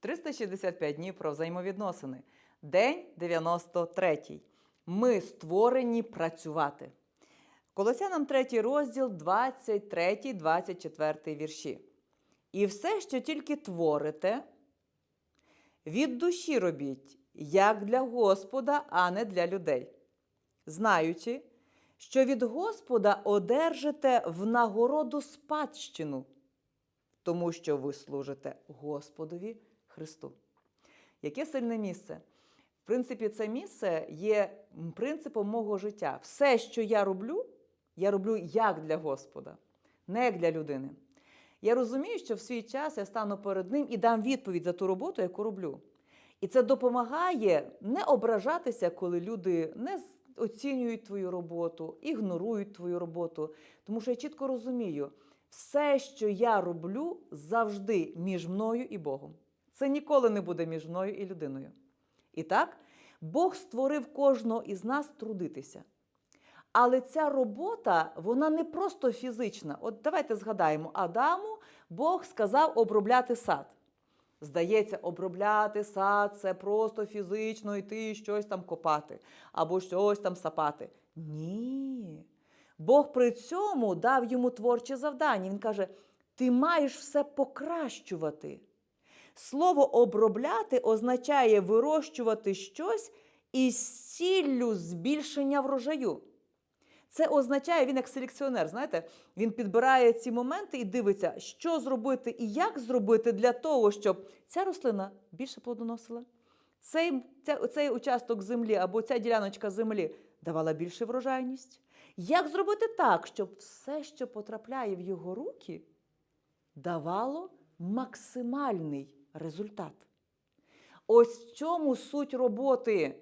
365 днів про взаємовідносини. День 93. Ми створені працювати. Колосянам 3 розділ, 23, 24 вірші. І все, що тільки творите, від душі робіть, як для Господа, а не для людей, знаючи, що від Господа одержите в нагороду спадщину, тому що ви служите Господові Христу. Яке сильне місце? В принципі, це місце є принципом мого життя. Все, що я роблю, я роблю як для Господа, не як для людини. Я розумію, що в свій час я стану перед ним і дам відповідь за ту роботу, яку роблю. І це допомагає не ображатися, коли люди не оцінюють твою роботу, ігнорують твою роботу. Тому що я чітко розумію, все, що я роблю, завжди між мною і Богом. Це ніколи не буде між мною і людиною. І так, Бог створив кожного із нас трудитися. Але ця робота, вона не просто фізична. От давайте згадаємо, Адаму Бог сказав обробляти сад. Здається, обробляти сад це просто фізично йти щось там копати або щось там сапати. Ні. Бог при цьому дав йому творче завдання. Він каже: ти маєш все покращувати. Слово обробляти означає вирощувати щось із ціллю збільшення врожаю. Це означає, він як селекціонер, знаєте, він підбирає ці моменти і дивиться, що зробити і як зробити для того, щоб ця рослина більше плодоносила, цей, ця, цей участок землі або ця діляночка землі давала більше врожайність. Як зробити так, щоб все, що потрапляє в його руки, давало максимальний результат? Ось в чому суть роботи.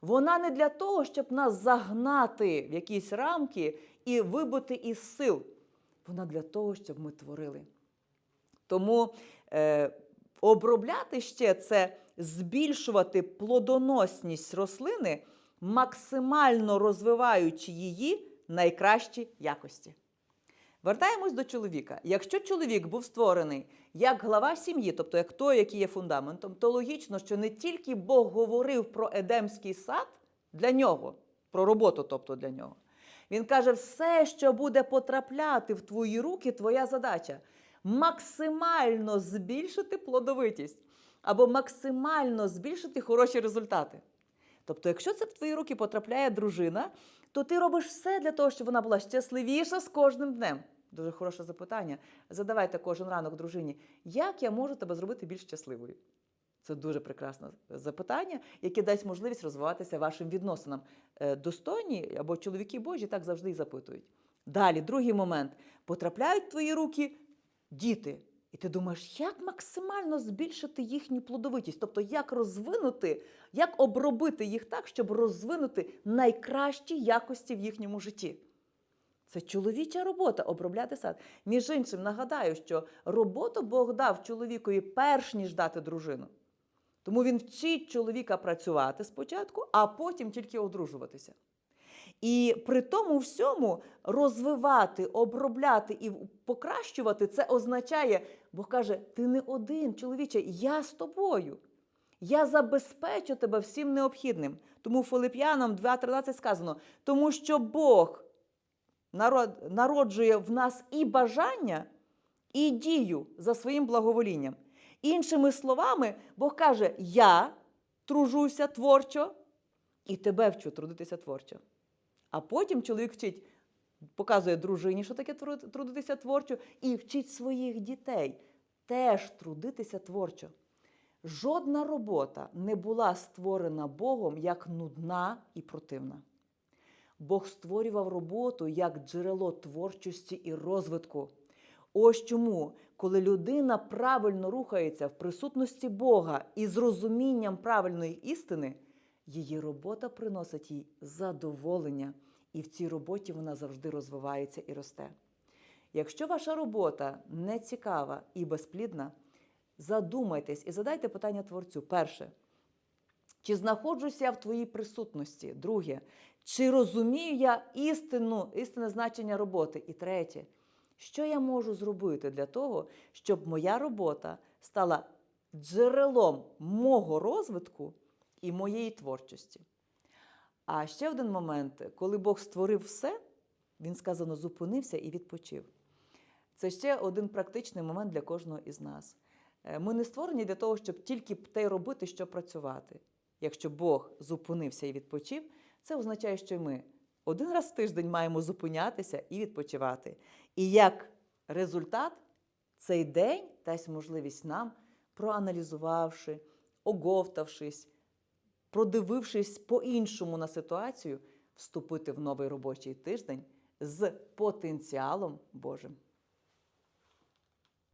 Вона не для того, щоб нас загнати в якісь рамки і вибити із сил. Вона для того, щоб ми творили. Тому е, обробляти ще це збільшувати плодоносність рослини, максимально розвиваючи її найкращі якості. Вертаємось до чоловіка. Якщо чоловік був створений як глава сім'ї, тобто як той, який є фундаментом, то логічно, що не тільки Бог говорив про Едемський сад для нього, про роботу, тобто для нього. Він каже: все, що буде потрапляти в твої руки, твоя задача максимально збільшити плодовитість або максимально збільшити хороші результати. Тобто, якщо це в твої руки потрапляє дружина, то ти робиш все для того, щоб вона була щасливіша з кожним днем. Дуже хороше запитання. Задавайте кожен ранок дружині, як я можу тебе зробити більш щасливою? Це дуже прекрасне запитання, яке дасть можливість розвиватися вашим відносинам. Е, Достойні або чоловіки Божі так завжди і запитують. Далі, другий момент. Потрапляють в твої руки діти. І ти думаєш, як максимально збільшити їхню плодовитість? Тобто, як розвинути, як обробити їх так, щоб розвинути найкращі якості в їхньому житті. Це чоловіча робота обробляти сад. Між іншим, нагадаю, що роботу Бог дав чоловікові перш ніж дати дружину. Тому він вчить чоловіка працювати спочатку, а потім тільки одружуватися. І при тому всьому розвивати, обробляти і покращувати це означає, Бог каже: ти не один, чоловіче, я з тобою. Я забезпечу тебе всім необхідним. Тому Филип'янам 2.13 сказано, тому що Бог народжує в нас і бажання, і дію за своїм благоволінням. Іншими словами, Бог каже: Я тружуся творчо і тебе вчу трудитися творчо. А потім чоловік вчить, показує дружині, що таке трудитися творчо, і вчить своїх дітей теж трудитися творчо. Жодна робота не була створена Богом як нудна і противна. Бог створював роботу як джерело творчості і розвитку. Ось чому, коли людина правильно рухається в присутності Бога і з розумінням правильної істини, її робота приносить їй задоволення, і в цій роботі вона завжди розвивається і росте. Якщо ваша робота не цікава і безплідна, задумайтесь і задайте питання творцю. Перше, чи знаходжуся я в твоїй присутності? Друге, чи розумію я істину, істинне значення роботи? І третє, що я можу зробити для того, щоб моя робота стала джерелом мого розвитку і моєї творчості. А ще один момент, коли Бог створив все, він сказано зупинився і відпочив. Це ще один практичний момент для кожного із нас. Е, Ми не створені для того, щоб тільки те робити, що працювати. Якщо Бог зупинився і відпочив, це означає, що ми один раз в тиждень маємо зупинятися і відпочивати. І як результат, цей день дасть можливість нам, проаналізувавши, оговтавшись, продивившись по-іншому на ситуацію, вступити в новий робочий тиждень з потенціалом Божим.